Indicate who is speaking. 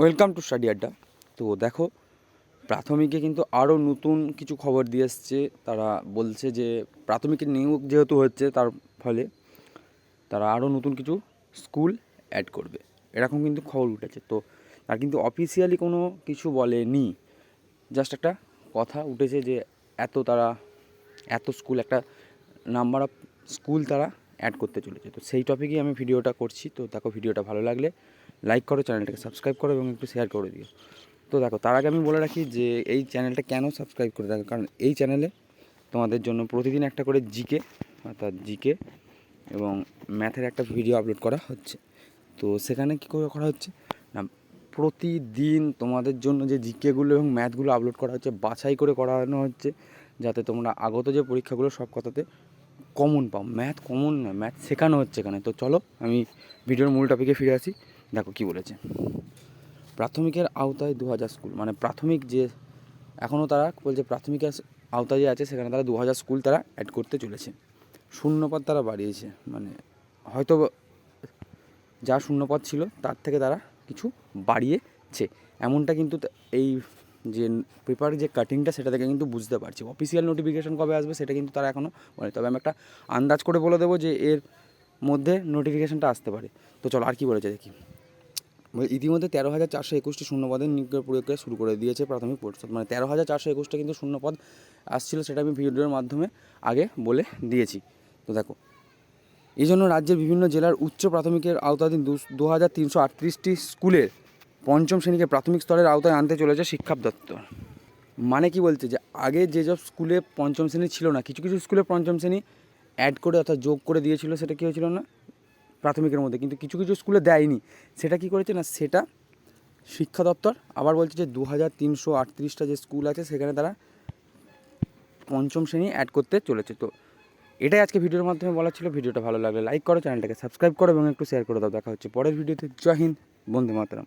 Speaker 1: Welcome to study আড্ডা তো দেখো, প্রাথমিকে কিন্তু আরও নতুন কিছু খবর দিয়ে এসছে। তারা বলছে যে, প্রাথমিকের নিয়োগ যেহেতু হচ্ছে, তার ফলে তারা আরও নতুন কিছু স্কুল অ্যাড করবে। এরকম কিন্তু খবর উঠেছে। তো তার কিন্তু অফিসিয়ালি কোনো কিছু বলেনি। জাস্ট একটা কথা উঠেছে যে, এত তারা, এত স্কুল, একটা নাম্বার অফ স্কুল তারা অ্যাড করতে চলেছে। তো সেই টপিকেই আমি ভিডিওটা করছি। তো দেখো ভিডিওটা ভালো লাগলে লাইক করো চ্যানেলটাকে সাবস্ক্রাইব করো এবং একটু শেয়ার করে দিও। তো দেখো, তার আগে আমি বলে রাখি যে, এই চ্যানেলটা কেন সাবস্ক্রাইব করে দেখো কারণ এই চ্যানেলে তোমাদের জন্য প্রতিদিন একটা করে জিকে অর্থাৎ জিকে এবং ম্যাথের একটা ভিডিও আপলোড করা হচ্ছে। তো সেখানে কী করে করা হচ্ছে? না, প্রতিদিন তোমাদের জন্য যে জিকেগুলো এবং ম্যাথগুলো আপলোড করা হচ্ছে, বাছাই করে করানো হচ্ছে, যাতে তোমরা আগত যে পরীক্ষাগুলো, সব কথাতে কমন পাও। ম্যাথ কমন নয় ম্যাথ শেখানো হচ্ছে এখানে। তো চলো, আমি ভিডিওর মূল টপিকে ফিরে আসি। দেখো কি বলেছে। প্রাথমিকের আওতায় দু হাজার স্কুল মানে প্রাথমিক যে এখনও তারা বলছে প্রাথমিকের আওতায় যে আছে সেখানে তারা দু হাজার স্কুল তারা অ্যাড করতে চলেছে। শূন্যপদ তারা বাড়িয়েছে মানে হয়তো যা শূন্যপদ ছিল তার থেকে তারা কিছু বাড়িয়েছে। এমনটা কিন্তু এই যে পেপার যে কাটিংটা সেটা থেকে কিন্তু বুঝতে পারছি। অফিসিয়াল নোটিফিকেশান কবে আসবে সেটা কিন্তু তারা এখনও বলে তবে আমি একটা আন্দাজ করে বলে দেবো যে এর মধ্যে নোটিফিকেশানটা আসতে পারে। তো চলো আর কি বলেছে দেখি। ইতিমধ্যে তেরো হাজার চারশো একুশটি শূন্যপদের নিয়োগের প্রক্রিয়া শুরু করে দিয়েছে প্রাথমিক পরিষদ। মানে তেরো হাজার চারশো একুশটা কিন্তু শূন্যপদ আসছিল সেটা আমি ভিডিওর মাধ্যমে আগে বলে দিয়েছি। তো দেখো, এই জন্য রাজ্যের বিভিন্ন জেলার উচ্চ প্রাথমিকের আওতাধীন দু হাজার তিনশো আটত্রিশটি স্কুলের পঞ্চম শ্রেণীকে প্রাথমিক স্তরের আওতায় আনতে চলেছে শিক্ষা দপ্তর। মানে কি বলছে যে আগে যেসব স্কুলে পঞ্চম শ্রেণি ছিল না, কিছু কিছু স্কুলে পঞ্চম শ্রেণি অ্যাড করে অর্থাৎ যোগ করে দিয়েছিল, সেটা কী হয়েছিল না? প্রাথমিকের মধ্যে, কিন্তু কিছু কিছু স্কুলে দেয়নি। সেটা কি করেছে না, সেটা শিক্ষা দপ্তর আবার বলছে যে দু হাজার তিনশো আটত্রিশটা যে স্কুল আছে, সেখানে তারা পঞ্চম শ্রেণি অ্যাড করতে চলেছে। তো এটাই আজকে ভিডিওর মাধ্যমে বলা ছিল। ভিডিওটা ভালো লাগলে লাইক করো, চ্যানেলটাকে সাবস্ক্রাইব করো এবং একটু শেয়ার করে দাও। দেখা হচ্ছে পরের ভিডিওতে। জয় হিন্দ বন্ধু মাতরম।